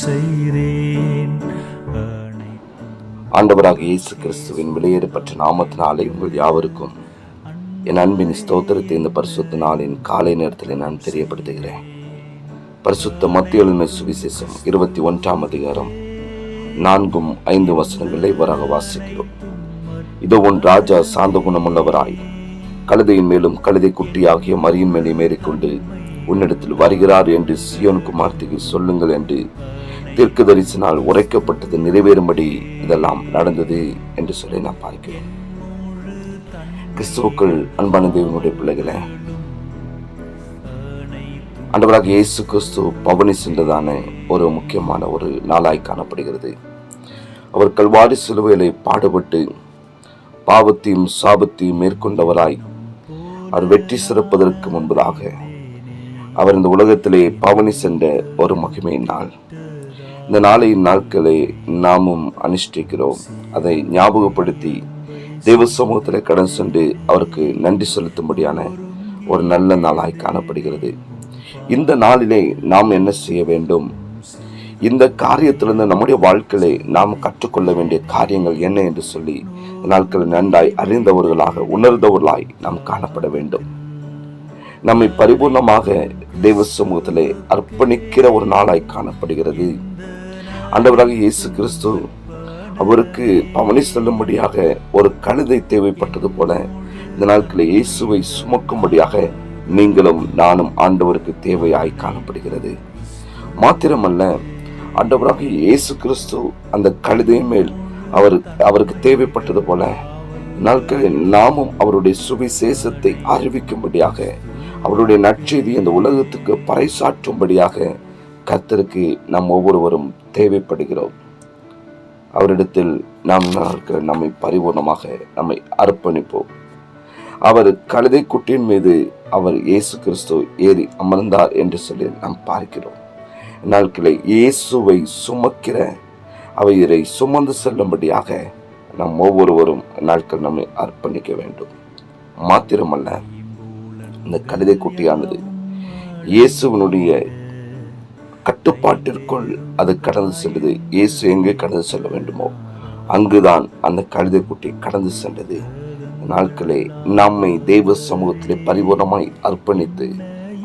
செய்தேன். ஆண்டவராக இயேசு கிறிஸ்துவின் வெளியேறப்பட்ட நாமத்தினாலே உங்கள் யாவருக்கும் என் அன்பின் ஸ்தோத்திரத்தை இந்த பரிசுத்த நாளின் காலை நேரத்தில் நான் தெரியப்படுத்துகிறேன். பரிசுத்த மத்திய சுவிசேஷம் இருபத்தி ஒன்றாம் அதிகாரம் நான்கும் ஐந்து வசனங்களை இவராக வாசிக்கிறோம். இதோ உன் ராஜா சாந்த குணமுள்ளவராய் கழுதையின் மேலும் கழுதை குட்டியாகிய மரியின் மேலே மேறிக்கொண்டு உன்னிடத்தில் வருகிறார் என்று சியோன் குமார்த்திக்கு சொல்லுங்கள் என்று தீர்க்கதரிசினால் உரைக்கப்பட்டது நிறைவேறும்படி இதெல்லாம் நடந்தது என்று சொல்லி நான் பார்க்கிறேன் கிறிஸ்துவுக்கள் அன்பான தேவனுடைய பிள்ளைகளை ஆண்டவராக இயேசு கிறிஸ்து பவனி சென்றதான ஒரு முக்கியமான ஒரு நாளாய் காணப்படுகிறது. அவர் கல்வாரி சிலுவையிலே பாடுபட்டு பாவத்தையும் சாபத்தையும் மேற்கொண்டவராய் அவர் வெற்றி சிறப்பதற்கு முன்பதாக அவர் இந்த உலகத்திலே பவனி சென்ற ஒரு மகிமை நாள். இந்த நாளையின் நாட்களை நாமும் அனுஷ்டிக்கிறோம். அதை ஞாபகப்படுத்தி தெய்வ சமூகத்தில் கடன் சென்று அவருக்கு நன்றி செலுத்தும்படியான ஒரு நல்ல நாளாய் காணப்படுகிறது. இந்த நாளிலே நாம் என்ன செய்ய வேண்டும்? இந்த காரியத்திலிருந்து நம்முடைய வாழ்க்கையிலே நாம் கற்றுக்கொள்ள வேண்டிய காரியங்கள் என்ன என்று சொல்லி இந்த நன்றாய் அறிந்தவர்களாக உணர்ந்தவர்களாய் நாம் காணப்பட வேண்டும். நம்மை பரிபூர்ணமாக தெய்வ சமூகத்திலே அர்ப்பணிக்கிற ஒரு நாளாய் காணப்படுகிறது. ஆண்டவராக இயேசு கிறிஸ்து அவருக்கு பவனி செல்லும்படியாக ஒரு கழுதை தேவைப்பட்டது போல இந்த நாட்களில் இயேசுவை சுமக்கும்படியாக நீங்களும் நானும் ஆண்டவருக்கு தேவையாய் காணப்படுகிறது. மாத்திரமல்ல ஆண்டவராக இயேசு கிறிஸ்து அந்த கழுதை மேல் அவர் அவருக்கு தேவைப்பட்டது போல நாட்களில் நாமும் அவருடைய சுவிசேஷத்தை அறிவிக்கும்படியாக அவருடைய நற்செய்தி இந்த உலகத்துக்கு பறைசாற்றும்படியாக கர்த்தருக்கு நாம் ஒவ்வொருவரும் தேவைப்படுகிறோம். அவரிடத்தில் நாம் நாட்கள் நம்மை பரிபூர்ணமாக நம்மை அர்ப்பணிப்போம். அவர் கழுதை குட்டியின் மீது அவர் இயேசு கிறிஸ்து ஏறி அமர்ந்தார் என்று சொல்லி நாம் பார்க்கிறோம். நாட்களை இயேசுவை சுமக்கிற அவையரை சுமந்து செல்லும்படியாக நாம் ஒவ்வொருவரும் நாட்கள் நம்மை அர்ப்பணிக்க வேண்டும். மாத்திரமல்ல இந்த கழுதை குட்டியானது. இயேசுவனுடைய கட்டுப்பாட்டிற்குள் அது கடந்து சென்றது. இயேசு எங்கே கடந்து செல்ல வேண்டுமோ அங்குதான் அந்த கழுதை குட்டி கடந்து சென்றது. நாட்களே நம்மை தெய்வ சமூகத்திலே பரிபூர்ணமாய் அர்ப்பணித்து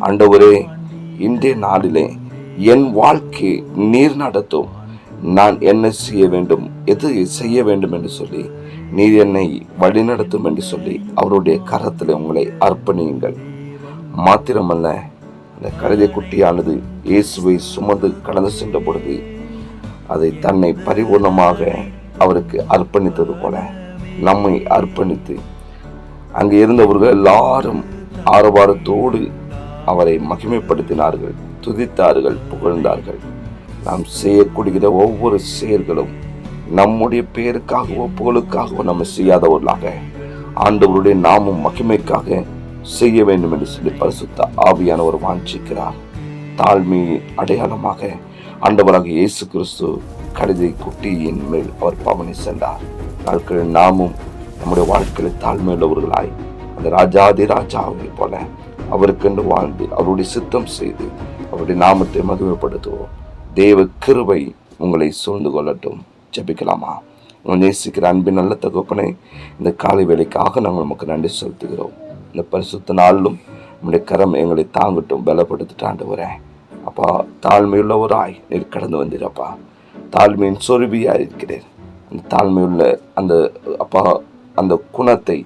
ஆண்டவரே இன்றைய நாளிலே என் வாழ்க்கை நீர் நடத்தும். நான் என்ன செய்ய வேண்டும் எது செய்ய வேண்டும் என்று சொல்லி நீர் என்னை வழிநடத்தும் என்று சொல்லி அவருடைய கரத்தில் உங்களை அர்ப்பணியுங்கள். மாத்திரமல்ல அந்த கழுதை குட்டியானது இயேசுவை சுமந்து கடந்து சென்ற பொழுது அதை தன்னை பரிபூர்ணமாக அவருக்கு அர்ப்பணித்தது போல நம்மை அர்ப்பணித்து அங்கே இருந்தவர்கள் எல்லாரும் ஆரவாரத்தோடு அவரை மகிமைப்படுத்தினார்கள் துதித்தார்கள் புகழ்ந்தார்கள். நாம் செய்யக்கூடிய ஒவ்வொரு செயல்களும் நம்முடைய பேருக்காகவோ புகழுக்காகவோ நம்ம செய்யாதவர்களாக. ஆண்டவருடைய நாமும் மகிமைக்காக செய்ய வேண்டும் என்று சொல்லி பரிசுத்த ஆவியானவர் வாஞ்சிக்கிறார். தாழ்மை அடையாளமாக ஆண்டவராக இயேசு கிறிஸ்து கழுதை குட்டியின் மேல் அவர் பவனி சென்றார். நாட்களில் நாமும் நம்முடைய வாழ்க்கையில் தாழ்மையுள்ளவர்களாய் அந்த ராஜாதி ராஜாவை போல அவருக்கென்று வாழ்ந்து அவருடைய சித்தம் செய்து அவருடைய நாமத்தை மகிமைப்படுத்துவோம். தேவ கிருபை உங்களை சூழ்ந்து கொள்ளட்டும். ஜெபிக்கலாமா? உங்களை நேசிக்கிற அன்பின் நல்ல தகப்பனை இந்த காலை வேலைக்காக நாங்கள் நமக்கு நன்றி செலுத்துகிறோம். இந்த பரிசுத்த நாளிலும் நம்முடைய கரம் எங்களை தாங்கட்டும் பலப்படுத்திட்டாண்டு வரேன் அப்பா தாழ்மையுள்ளவராய் நீர் கடந்து வந்தீரப்பா. தாழ்மையின் சொருபியாக இருக்கிறேன் அந்த தாழ்மையுள்ள அந்த அப்பா அந்த குணத்தை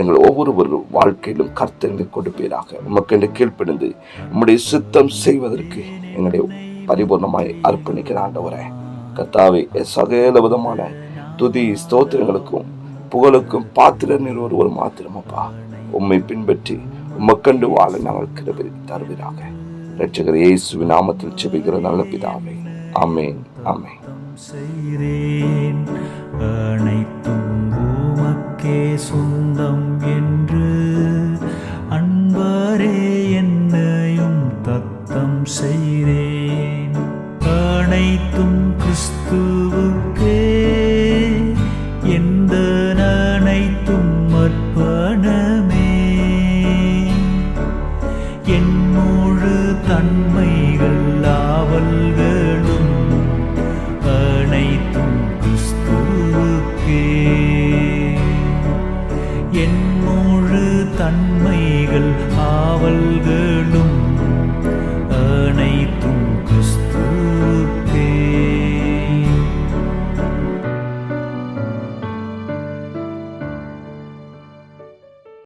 எங்கள் ஒவ்வொருவரும் வாழ்க்கையிலும் கர்த்தங்கள் கொடுப்பீராக. உமக்கென்று கீழ்ப்பிடிந்து உம்முடைய சித்தம் செய்வதற்கு எங்களுடைய பரிபூர்ணமாய் அர்ப்பணிக்கிற ஆண்டவரே கத்தாவே சகல விதமான துதி ஸ்தோத்திரங்களுக்கும் புகழுக்கும் பாத்திர ஒருவர் மாத்திரமப்பா உம்மை பின்பற்றி உமக்கண்டு வாழ நாங்கள் கிருபை தருவீராக ரட்சகர் இயேசுவின் நாமத்தில் செபிக்கிற நல்ல பிதாவே ஆமேன் ஆமேன் செய்கிறேன் அனைத்தும் உமக்கே சொந்தம்